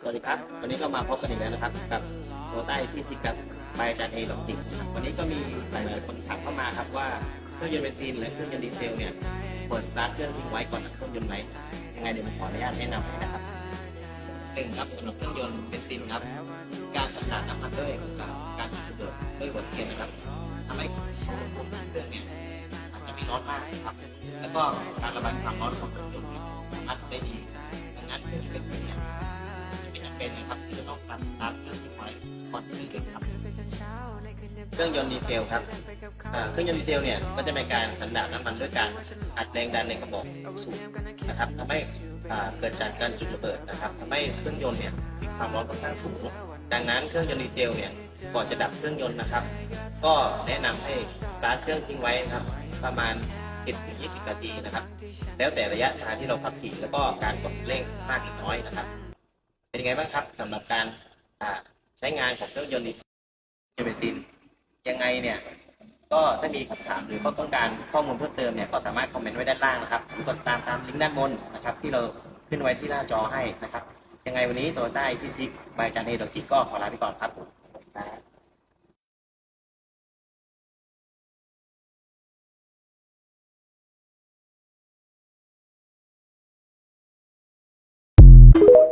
สวัสดีครับ วันนี้ก็มาพบกันอีกแล้วนะครับ กับโตต้ที่ทิกับใบอาจารย์เอหลงจิงวันนี้ก็มีหลายๆคนถามเข้ามาครับว่าเครื่องยนต์เบนซินและเครื่องยนต์ดีเซลเนี่ยควรสตาร์ทเครื่องทิ้งไว้ก่อนเครื่องยนต์ไหมยังไงเดี๋ยวผมขออนุญาตแนะนำให้นะครับหนึ่งครับสำหรับเครื่องยนต์เบนซินครับ การสตาร์ทน้ำมันด้วยการจุดระเบิดด้วยหัวเทียนนะครับทำให้เครื่องเนี่ยอาจจะไม่ร้อนมากครับ แล้วก็การระบายความร้อนของเครื่องยนต์เนี่ยสามารถได้ดีดังนั้นเครื่องยนต์เนี่ย เป็นนะครับที่จะต้องตัดตัดเครื่องทิ้งไว้ก่อนที่จะครับเครื่องยนต์ดีเซลครับอ่าเครื่องยนต์ดีเซลเนี่ยก็จะเป็นการสันดาบน้ำมันด้วยการอัดแรงดันในกระบอกสูบนะครับทำให้อ่าเกิดจากการจุดระเบิดนะครับทำให้เครื่องยนต์เนี่ยมีความร้อนค่อนข้างสูงดังนั้นเครื่องยนต์ดีเซลเนี่ยก่อนจะดับเครื่องยนต์นะครับ ก็แนะนำให้สตาร์ทเครื่องทิ้งไว้นะครับ ประมาณ 10-20 นาทีนะครับ แล้วแต่ระยะทางที่เราขับขี่แล้วก็การกดเร่งมากหรือน้อยนะครับ็นยังไงบ้างครับสำหรับการใช้งานของเครื่องยนต์ดีเบนซินยังไงเนี่ยก็ถ้ามีคำถามหรือข้อต้องการข้อมูลเพิ่มเติมเนี่ยก็สามารถคอมเมนต์ไว้ด้านล่างนะครับหรือกดตามตามลิงก์ด้านบนนะครับที่เราขึ้นไว้ที่หน้าจอให้นะครับ ยังไงวันนี้ตัวใต้ที่ทิกบายจันเอดอกที่ก็ขอลาไปก่อนครับผมครับ